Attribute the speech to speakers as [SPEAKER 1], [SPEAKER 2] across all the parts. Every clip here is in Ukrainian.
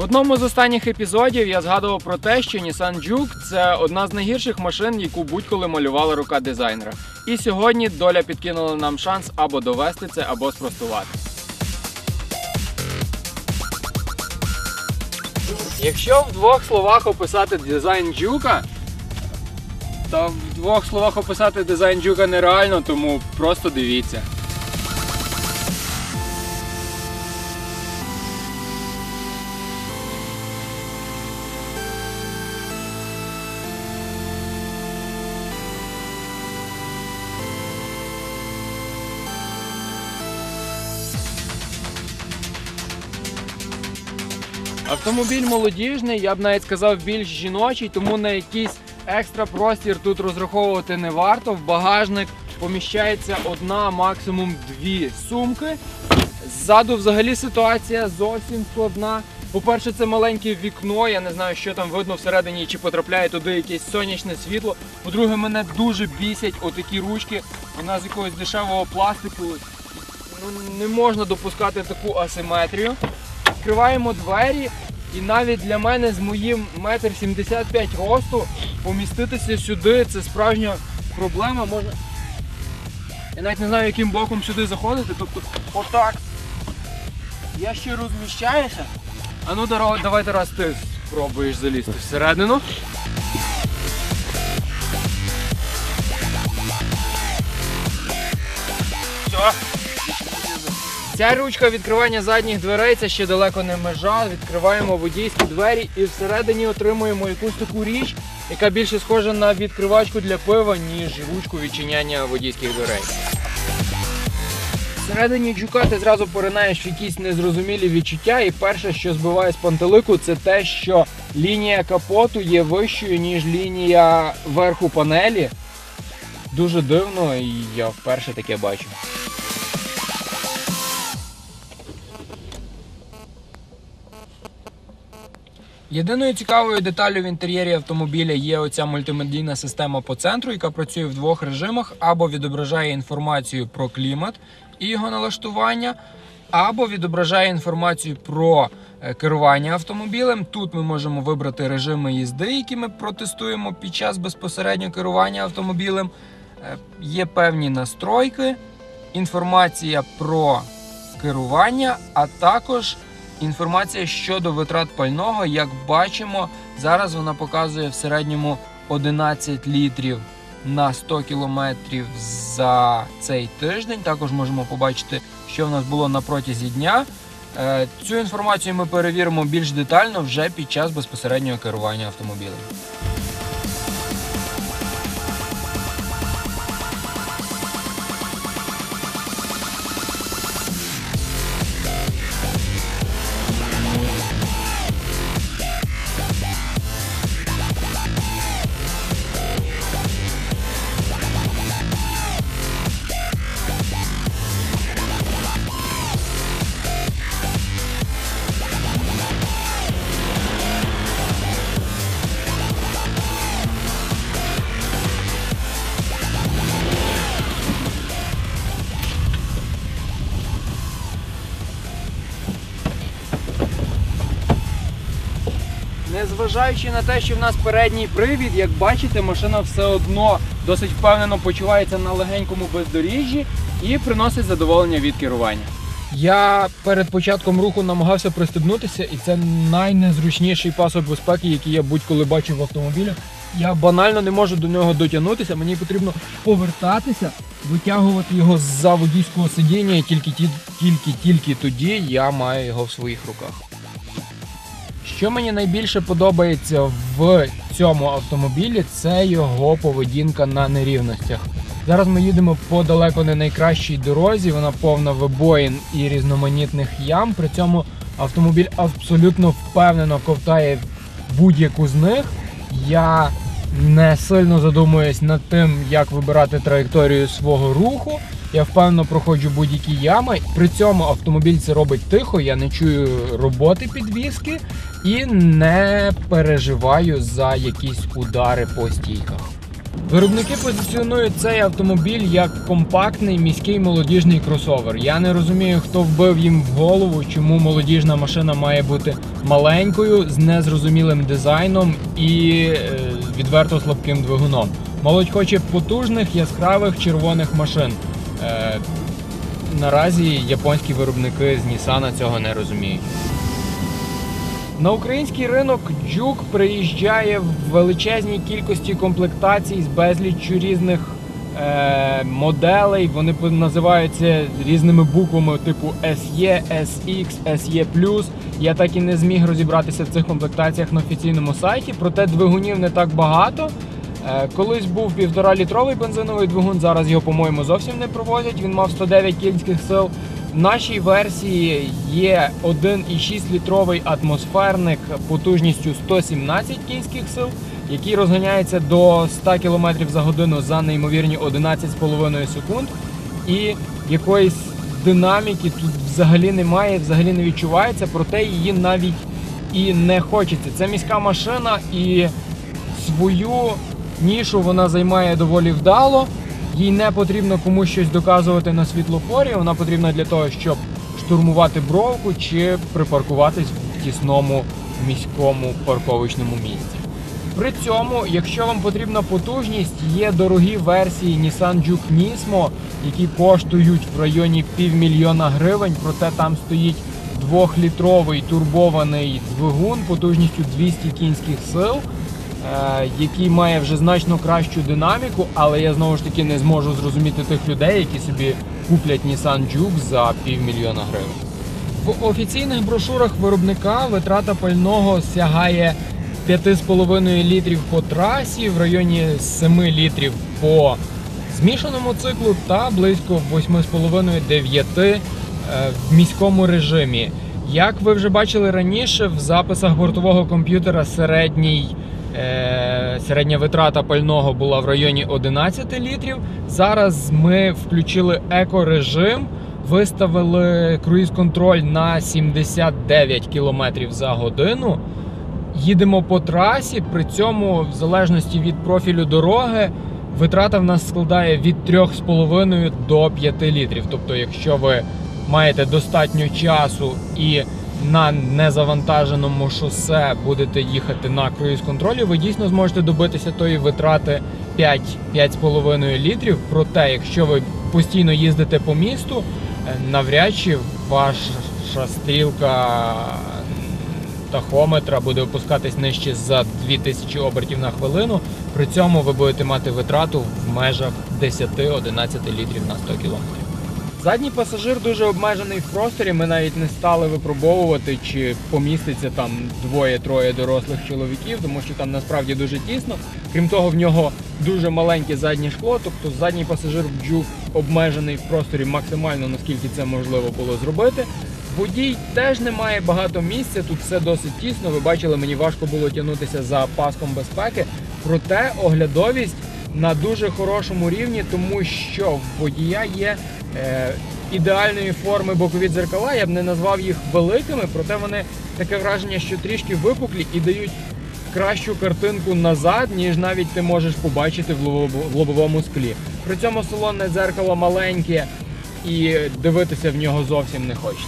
[SPEAKER 1] В одному з останніх епізодів я згадував про те, що Nissan Juke – це одна з найгірших машин, яку будь-коли малювала рука дизайнера. І сьогодні доля підкинула нам шанс або довести це, або спростувати. Якщо в двох словах описати дизайн Джука, то в двох словах описати дизайн Джука нереально, тому просто дивіться. Автомобіль молодіжний, я б навіть сказав більш жіночий, тому на якийсь екстра простір тут розраховувати не варто. В багажник поміщається одна, максимум дві сумки. Ззаду взагалі ситуація зовсім складна. По-перше, це маленьке вікно, я не знаю, що там видно всередині, чи потрапляє туди якесь сонячне світло. По-друге, мене дуже бісять отакі ручки. Вона з якогось дешевого пластику. Ну, не можна допускати таку асиметрію. Відкриваємо двері, і навіть для мене з моїм 1,75 м росту поміститися сюди це справжня проблема. Можна... Я навіть не знаю, яким боком сюди заходити. Тобто, отак. Я ще розміщаюся. А ну Даро, давай раз ти спробуєш залізти всередину. Ця ручка відкривання задніх дверей це ще далеко не межа. Відкриваємо водійські двері і всередині отримуємо якусь таку річ, яка більше схожа на відкривачку для пива, ніж ручку відчиняння водійських дверей. Всередині джука ти зразу поринаєш в якісь незрозумілі відчуття, і перше, що збиває з пантелику, це те, що лінія капоту є вищою, ніж лінія верху панелі. Дуже дивно, і я вперше таке бачу. Єдиною цікавою деталю в інтер'єрі автомобіля є оця мультимедійна система по центру, яка працює в двох режимах: або відображає інформацію про клімат і його налаштування, або відображає інформацію про е, керування автомобілем. Тут ми можемо вибрати режими їзди, які ми протестуємо під час безпосередньо керування автомобілем. Е, Є певні настройки, інформація про керування, а також Інформація щодо витрат пального, як бачимо, зараз вона показує в середньому 11 літрів на 100 кілометрів за цей тиждень. Також можемо побачити, що в нас було на протязі дня. Е, Цю інформацію ми перевіримо більш детально вже під час безпосереднього керування автомобілем. Незважаючи на те, що в нас передній привід, як бачите, машина все одно досить впевнено почувається на легенькому бездоріжжі і приносить задоволення від керування. Я перед початком руху намагався пристебнутися, і це найнезручніший пасок безпеки, який я будь-коли бачив в автомобілях. Я банально не можу до нього дотягнутися. Мені потрібно повертатися, витягувати його з-за водійського сидіння, і тільки-тільки-тільки тоді я маю його в своїх руках. Що мені найбільше подобається в цьому автомобілі, це його поведінка на нерівностях. Зараз ми їдемо по далеко не найкращій дорозі, вона повна вибоїн і різноманітних ям. При цьому автомобіль абсолютно впевнено ковтає будь-яку з них. Я не сильно задумуюсь над тим, як вибирати траєкторію свого руху. Я впевнено проходжу будь-які ями. При цьому автомобіль це робить тихо, я не чую роботи підвіски і не переживаю за якісь удари по стійках. Виробники позиціонують цей автомобіль як компактний міський молодіжний кросовер. Я не розумію, хто вбив їм в голову, чому молодіжна машина має бути маленькою з незрозумілим дизайном і е, відверто слабким двигуном. Молодь хоче потужних яскравих червоних машин. Наразі японські виробники з Nissan цього не розуміють. На український ринок Джук приїжджає в величезній кількості комплектацій з безліччю різних е, моделей. Вони називаються різними буквами типу SE, SX, SE+. Я так і не зміг розібратися в цих комплектаціях на офіційному сайті, проте двигунів не так багато. Е, Колись був півтора літровий бензиновий двигун, зараз його, по-моєму, зовсім не провозять. Він мав 109 кінських сил. В нашій версії є 1,6 літровий атмосферник потужністю 117 кінських сил, який розганяється до 100 км за годину за неймовірні 11,5 секунд. І якоїсь динаміки тут взагалі немає, взагалі не відчувається, проте її навіть і не хочеться. Це міська машина і свою нішу вона займає доволі вдало. Їй не потрібно комусь щось доказувати на світлофорі. Вона потрібна для того, щоб штурмувати бровку чи припаркуватись в тісному міському парковочному місці. При цьому, якщо вам потрібна потужність, є дорогі версії Nissan Juke Nismo, які коштують в районі півмільйона гривень, проте там стоїть двохлітровий турбований двигун потужністю 200 кінських сил, який має вже значно кращу динаміку, але я знову ж таки не зможу зрозуміти тих людей, які собі куплять Nissan Juke за півмільйона гривень. В офіційних брошурах виробника витрата пального сягає 5,5 літрів по трасі, в районі 7 літрів по змішаному циклу та близько 8,5-9 е, в міському режимі. Як ви вже бачили раніше, в записах бортового комп'ютера середній, е, середня витрата пального була в районі 11 літрів. Зараз ми включили екорежим, виставили круїз-контроль на 79 км за годину. Їдемо по трасі, при цьому, в залежності від профілю дороги, витрата в нас складає від 3,5 до 5 літрів. Тобто, якщо ви маєте достатньо часу і на незавантаженому шосе будете їхати на круїз-контролі, ви дійсно зможете добитися тої витрати 5-5,5 літрів. Проте, якщо ви постійно їздите по місту, е, навряд чи ваша стрілка тахометра буде опускатись нижче за 2000 обертів на хвилину. При цьому ви будете мати витрату в межах 10-11 літрів на 100 км. Задній пасажир дуже обмежений в просторі. Ми навіть не стали випробовувати, чи поміститься там двоє-троє дорослих чоловіків, тому що там насправді дуже тісно. Крім того, в нього дуже маленьке заднє шкло, тобто задній пасажир в джук обмежений в просторі максимально наскільки це можливо було зробити. Водій теж не має багато місця, тут все досить тісно. Ви бачили, мені важко було тягнутися за паском безпеки. Проте оглядовість на дуже хорошому рівні, тому що в водія є е, ідеальної форми бокові дзеркала. Я б не назвав їх великими, проте вони таке враження, що трішки випуклі і дають кращу картинку назад, ніж навіть ти можеш побачити в лобовому- склі. При цьому салонне дзеркало маленьке і дивитися в нього зовсім не хочеться.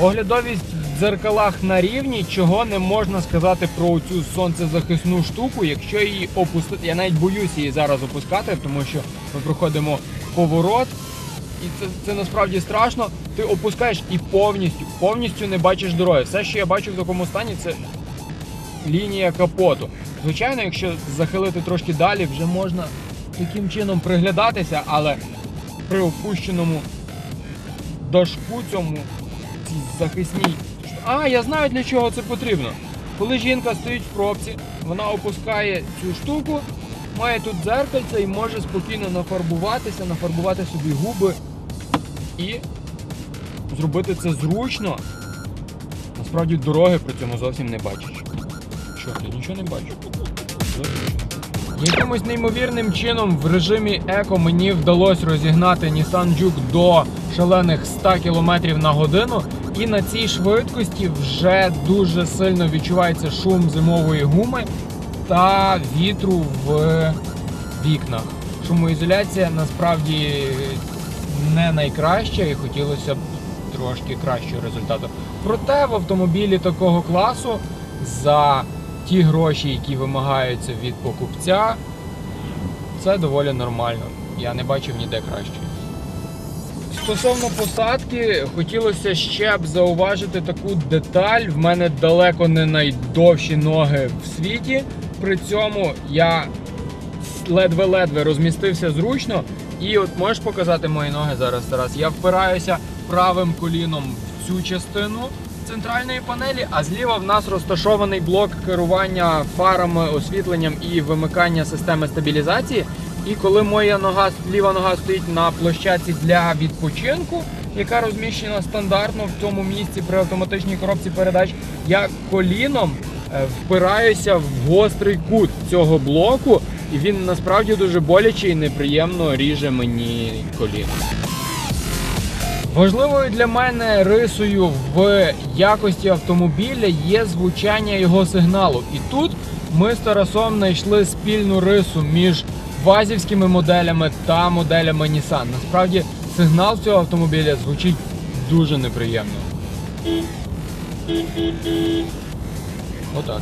[SPEAKER 1] Оглядовість в дзеркалах на рівні, чого не можна сказати про цю сонцезахисну штуку, якщо її опустити. Я навіть боюсь її зараз опускати, тому що ми проходимо поворот, і це, це насправді страшно. Ти опускаєш і повністю, повністю не бачиш дороги. Все, що я бачу в такому стані, це лінія капоту. Звичайно, якщо захилити трошки далі, вже можна таким чином приглядатися, але при опущеному дашку цьому цій захисній. А, я знаю для чого це потрібно. Коли жінка стоїть в пробці, вона опускає цю штуку, має тут дзеркальце і може спокійно нафарбуватися, нафарбувати собі губи і зробити це зручно. Насправді дороги при цьому зовсім не бачиш. Що ти нічого не бачиш? Якимось неймовірним чином в режимі еко мені вдалося розігнати Nissan Juke до шалених 100 км на годину. І на цій швидкості вже дуже сильно відчувається шум зимової гуми та вітру в вікнах. Шумоізоляція насправді не найкраща і хотілося б трошки кращого результату. Проте в автомобілі такого класу за ті гроші, які вимагаються від покупця, це доволі нормально. Я не бачив ніде кращої. Стосовно посадки, хотілося ще б зауважити таку деталь. В мене далеко не найдовші ноги в світі. При цьому я ледве-ледве розмістився зручно. І от можеш показати мої ноги зараз, Тарас. Я впираюся правим коліном в цю частину центральної панелі, а зліва в нас розташований блок керування фарами, освітленням і вимикання системи стабілізації. І коли моя нога, ліва нога стоїть на площадці для відпочинку, яка розміщена стандартно в цьому місці при автоматичній коробці передач, я коліном е, впираюся в гострий кут цього блоку, і він насправді дуже боляче і неприємно ріже мені коліно. Важливою для мене рисою в якості автомобіля є звучання його сигналу. І тут ми з Тарасом знайшли спільну рису між вазівськими моделями та моделями Nissan. Насправді сигнал цього автомобіля звучить дуже неприємно. Отак.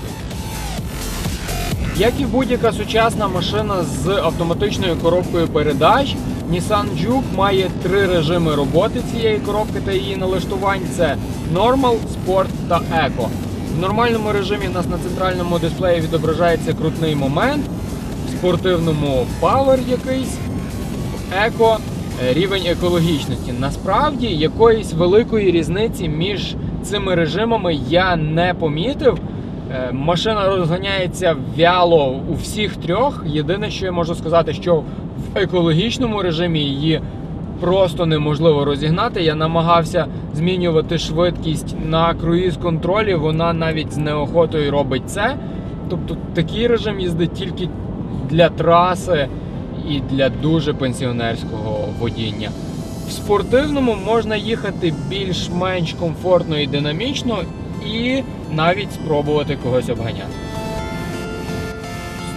[SPEAKER 1] Як і будь-яка сучасна машина з автоматичною коробкою передач, Nissan Juke має три режими роботи цієї коробки та її налаштувань: це Normal, Sport та Eco. В нормальному режимі у нас на центральному дисплеї відображається крутний момент, спортивному Power якийсь, Eco е, рівень екологічності. Насправді якоїсь великої різниці між цими режимами я не помітив. Е, Машина розганяється вяло у всіх трьох. Єдине, що я можу сказати, що в екологічному режимі її просто неможливо розігнати. Я намагався змінювати швидкість на круїз контролі. Вона навіть з неохотою робить це. Тобто такий режим їзди тільки для траси і для дуже пенсіонерського водіння. В спортивному можна їхати більш-менш комфортно і динамічно, і навіть спробувати когось обганяти.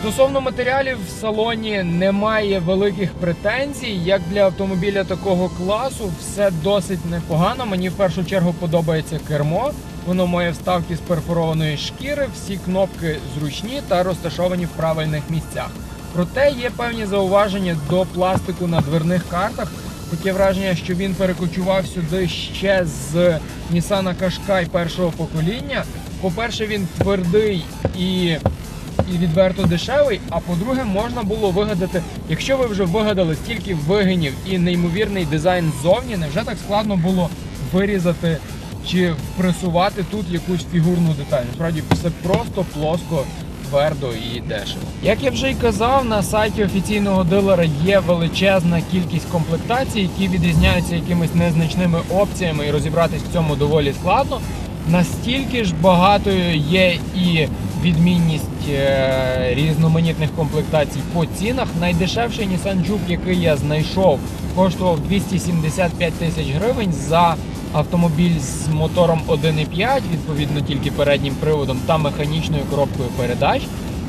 [SPEAKER 1] Стосовно матеріалів в салоні немає великих претензій. Як для автомобіля такого класу, все досить непогано. Мені в першу чергу подобається кермо. Воно має вставки з перфорованої шкіри, всі кнопки зручні та розташовані в правильних місцях. Проте є певні зауваження до пластику на дверних картах. Таке враження, що він перекочував сюди ще з Nissan Qashqai першого покоління. По-перше, він твердий і, і відверто дешевий. А по-друге, можна було вигадати, якщо ви вже вигадали стільки вигинів і неймовірний дизайн ззовні, невже так складно було вирізати чи впресувати тут якусь фігурну деталь? Насправді все просто плоско твердо і дешево. Як я вже й казав, на сайті офіційного дилера є величезна кількість комплектацій, які відрізняються якимись незначними опціями, і розібратись в цьому доволі складно. Настільки ж багатою є і відмінність е, різноманітних комплектацій по цінах. Найдешевший Nissan Juke, який я знайшов, коштував 275 тисяч гривень за автомобіль з мотором 1.5, відповідно тільки переднім приводом та механічною коробкою передач.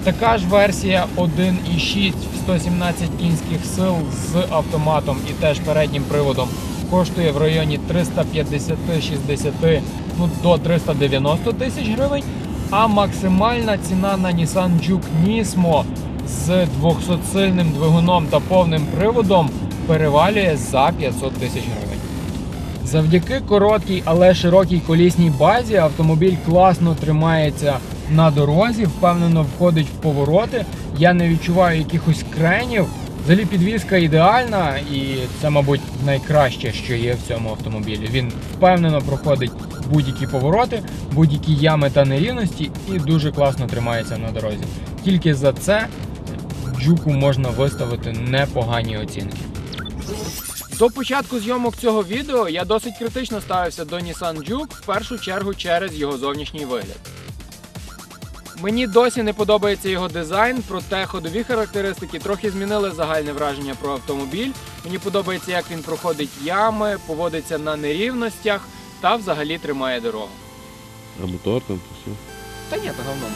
[SPEAKER 1] Така ж версія 1.6 в 117 кінських сил з автоматом і теж переднім приводом коштує в районі 350-60 ну, до 390 тисяч гривень. А максимальна ціна на Nissan Juke Nismo з 200-сильним двигуном та повним приводом перевалює за 500 тисяч гривень. Завдяки короткій, але широкій колісній базі автомобіль класно тримається на дорозі, впевнено входить в повороти. Я не відчуваю якихось кренів. Взагалі підвізка ідеальна, і це, мабуть, найкраще, що є в цьому автомобілі. Він впевнено проходить будь-які повороти, будь-які ями та нерівності і дуже класно тримається на дорозі. Тільки за це джуку можна виставити непогані оцінки. До початку зйомок цього відео я досить критично ставився до Nissan Juke, в першу чергу через його зовнішній вигляд. Мені досі не подобається його дизайн, проте ходові характеристики трохи змінили загальне враження про автомобіль. Мені подобається, як він проходить ями, поводиться на нерівностях та взагалі тримає дорогу.
[SPEAKER 2] А мотор там то все.
[SPEAKER 1] Та ні, то говно.